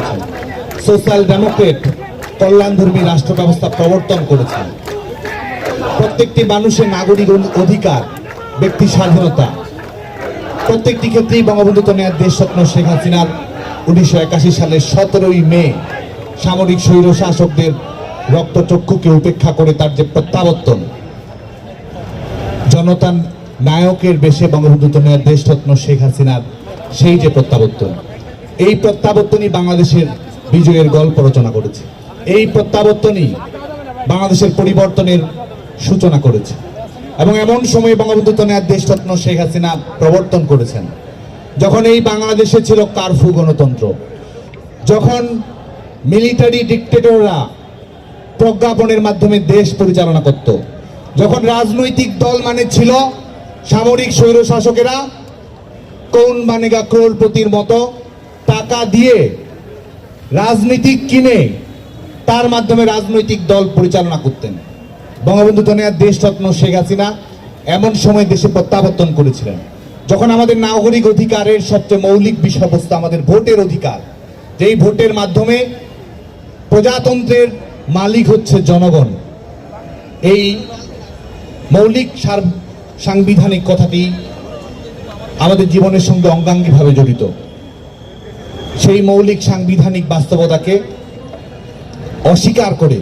করেছেন social Democrat কল্যাণধর্মী রাষ্ট্র ব্যবস্থা প্রবর্তন করেছেন প্রত্যেকটি মানুষের নাগরিক অধিকার, ব্যক্তি স্বাধীনতা। প্রত্যেকটি ক্ষেত্রেই বঙ্গবন্ধু তনয়ার দেশ স্বপ্ন শেখ হাসিনার উনিশশো একাশি সালের সতেরোই মে সামরিক স্বৈর শাসকদের রক্তচক্ষুকে উপেক্ষা করে তার যে প্রত্যাবর্তন। জনতার নায়কের বেশে বঙ্গবন্ধু তনয়ার দেশরত্ন শেখ হাসিনার সেই যে প্রত্যাবর্তন। এই প্রত্যাবর্তনই বাংলাদেশের বিজয়ের গল্প রচনা করেছে। এই প্রত্যাবর্তনই বাংলাদেশের পরিবর্তনের সূচনা করেছে। এবং এমন সময় বঙ্গবন্ধু তনয়ার দেশরত্ন শেখ হাসিনা প্রবর্তন করেছেন, যখন এই বাংলাদেশে ছিল কারফু গণতন্ত্র, যখন মিলিটারি ডিকটেটররা প্রজ্ঞাপনের মাধ্যমে দেশ পরিচালনা করত, যখন রাজনৈতিক দল মানে ছিল সামরিক স্বৈর শাসকেরা কোন মানেগা ক্রোড়পতির মতো টাকা দিয়ে রাজনীতিক কিনে তার মাধ্যমে রাজনৈতিক দল পরিচালনা করতেন। বঙ্গবন্ধু তনয়ার দেশরত্ন শেখ হাসিনা এমন সময় দেশে প্রত্যাবর্তন করেছিলেন। যখন আমাদের নাগরিক অধিকারের সবচেয়ে মৌলিক বিষয়বস্তু আমাদের ভোটের অধিকার, যেই ভোটের মাধ্যমে প্রজাতন্ত্রের মালিক হচ্ছে জনগণ। এই মৌলিক সাংবিধানিক কথাটি আমাদের জীবনের সঙ্গে অঙ্গাঙ্গিভাবে জড়িত। সেই মৌলিক সাংবিধানিক বাস্তবতাকে অস্বীকার করে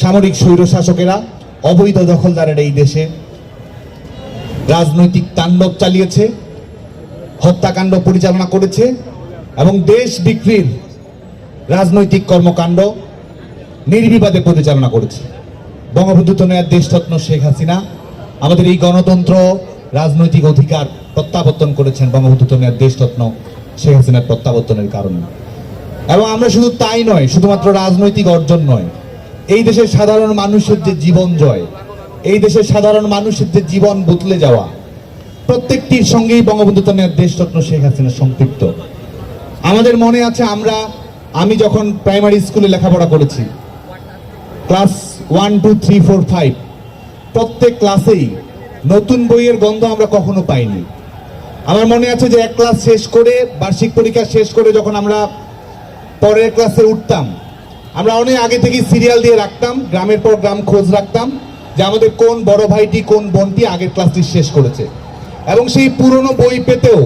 সামরিক স্বৈরশাসকেরা, অবৈধ দখলদারের এই দেশে রাজনৈতিক তাণ্ডব চালিয়েছে, হত্যাকাণ্ড পরিচালনা করেছে এবং দেশ বিক্রির রাজনৈতিক কর্মকাণ্ড নির্বিবাদে পরিচালনা করেছে। বঙ্গবন্ধু তনয়ার দেশরত্ন শেখ হাসিনা আমাদের এই গণতন্ত্র, রাজনৈতিক অধিকার প্রত্যাবর্তন করেছেন বঙ্গবন্ধু তনয়ার দেশরত্ন শেখ হাসিনার প্রত্যাবর্তনের কারণে। এবং আমরা শুধু তাই নয়, শুধুমাত্র রাজনৈতিক অর্জন নয়। এই দেশের সাধারণ মানুষের যে জীবন জয়, এই দেশের সাধারণ মানুষের যে জীবন বদলে যাওয়া, প্রত্যেকটির সঙ্গেই বঙ্গবন্ধু তনয়ার দেশরত্ন শেখ হাসিনা সম্পৃক্ত। আমাদের মনে আছে আমরা, আমি যখন প্রাইমারি স্কুলে লেখাপড়া করেছি, class one, two, three, four, five, প্রত্যেক ক্লাসেই নতুন বইয়ের গন্ধ আমরা কখনো পাইনি। আমার মনে আছে যে এক ক্লাস শেষ করে, বার্ষিক পরীক্ষা শেষ করে যখন আমরা পরের ক্লাসে উঠতাম, আমরা অনেক আগে থেকে সিরিয়াল দিয়ে রাখতাম, গ্রামের পর গ্রাম খোঁজ রাখতাম যে আমাদের কোন বড় ভাইটি, কোন বোনটি আগের ক্লাসটি শেষ করেছে। এবং সেই পুরনো বই পেতেও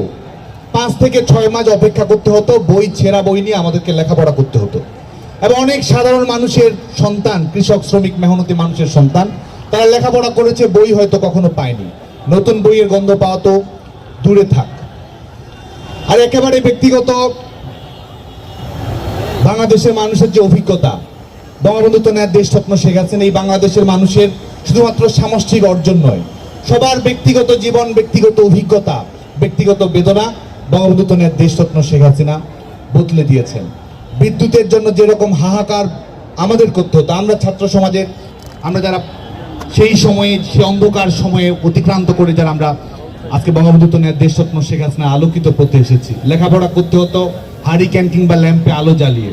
পাঁচ থেকে ছয় মাস অপেক্ষা করতে হতো, বই ছেঁড়া বই নিয়ে আমাদেরকে লেখাপড়া করতে হতো। এবং অনেক সাধারণ মানুষের সন্তান, কৃষক, শ্রমিক, মেহনতি মানুষের সন্তান, তারা লেখাপড়া করেছে, বই হয়তো কখনো পায়নি। নতুন বইয়ের গন্ধ পাওয়া তো দূরে থাক। আর একেবারে ব্যক্তিগত বাংলাদেশের মানুষের যে অভিজ্ঞতা, বঙ্গবন্ধু তনয়ার দেশ স্বপ্ন শেখ হাসিনা এই বাংলাদেশের মানুষের শুধুমাত্র সামষ্টিক অর্জন নয়, সবার ব্যক্তিগত জীবন, ব্যক্তিগত অভিজ্ঞতা, ব্যক্তিগত বেদনা, বঙ্গবন্ধু তনয়ার দেশ স্বপ্ন শেখ হাসিনা বদলে দিয়েছেন। বিদ্যুতের জন্য যেরকম হাহাকার আমাদের করতে হতো, আমরা ছাত্র সমাজের, আমরা যারা সেই সময়ে, সেই অন্ধকার সময়ে অতিক্রান্ত করে যারা আমরা আজকে বঙ্গবন্ধু তনয়ার দেশ স্বপ্ন শেখ হাসিনা আলোকিত করতে এসেছি। লেখাপড়া করতে হতো হাড়ি ক্যান্টিন বা ল্যাম্পে আলো জ্বালিয়ে।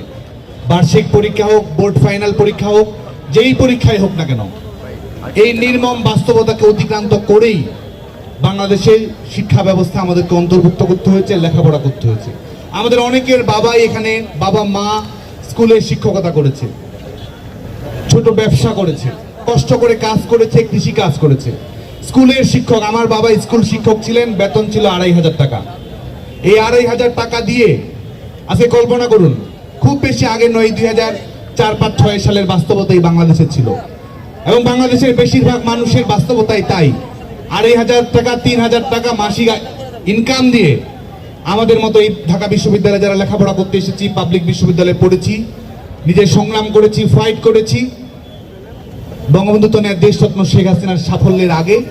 বার্ষিক পরীক্ষা হোক, বোর্ড ফাইনাল পরীক্ষা হোক, যেই পরীক্ষায় হোক না কেন, এই নির্মম বাস্তবতাকে অতিক্রান্ত করেই বাংলাদেশের শিক্ষা ব্যবস্থা আমাদেরকে অন্তর্ভুক্ত করতে হয়েছে, লেখাপড়া করতে হয়েছে। আমাদের অনেকের বাবাই এখানে, বাবা, মা স্কুলে শিক্ষকতা করেছে, ছোট ব্যবসা করেছে, কষ্ট করে কাজ করেছে, কৃষি কাজ করেছে। স্কুলের শিক্ষক, আমার বাবা স্কুল শিক্ষক ছিলেন, বেতন ছিল আড়াই হাজার টাকা। এই আড়াই হাজার টাকা দিয়ে আজকে কল্পনা করুন, খুব বেশি আগে নয়, দুই হাজার চার পাঁচ ছয় সালের বাস্তবতাই বাংলাদেশে ছিল। এবং বাংলাদেশের বেশিরভাগ মানুষের বাস্তবতাই তাই। আড়াই হাজার টাকা, তিন হাজার টাকা মাসিক ইনকাম দিয়ে আমাদের মতো এই ঢাকা বিশ্ববিদ্যালয়ে যারা লেখাপড়া করতে এসেছি পাবলিক বিশ্ববিদ্যালয়ে পড়েছি, নিজের সংগ্রাম করেছি ফাইট করেছি বঙ্গবন্ধু তনের দেশরত্ন শেখ হাসিনার সাফল্যের আগে।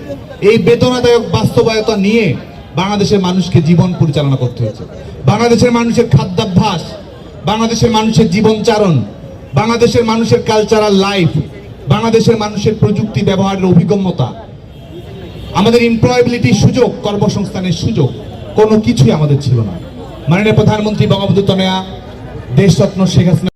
এই বেদনাদায়ক বাস্তবতা নিয়ে বাংলাদেশের মানুষকে জীবন পরিচালনা করতে হয়েছে। বাংলাদেশের মানুষের খাদ্যাভ্যাস, বাংলাদেশের মানুষের জীবনচারণ, বাংলাদেশের মানুষের কালচারাল লাইফ বাংলাদেশের মানুষের প্রযুক্তি ব্যবহারের অভিগম্যতা। আমাদের এমপ্লয়াবিলিটির সুযোগ, কর্মসংস্থানের সুযোগ, কোনো কিছুই আমাদের ছিল না। মাননীয় প্রধানমন্ত্রী বঙ্গবন্ধু তনয়া দেশরত্ন শেখ হাসিনা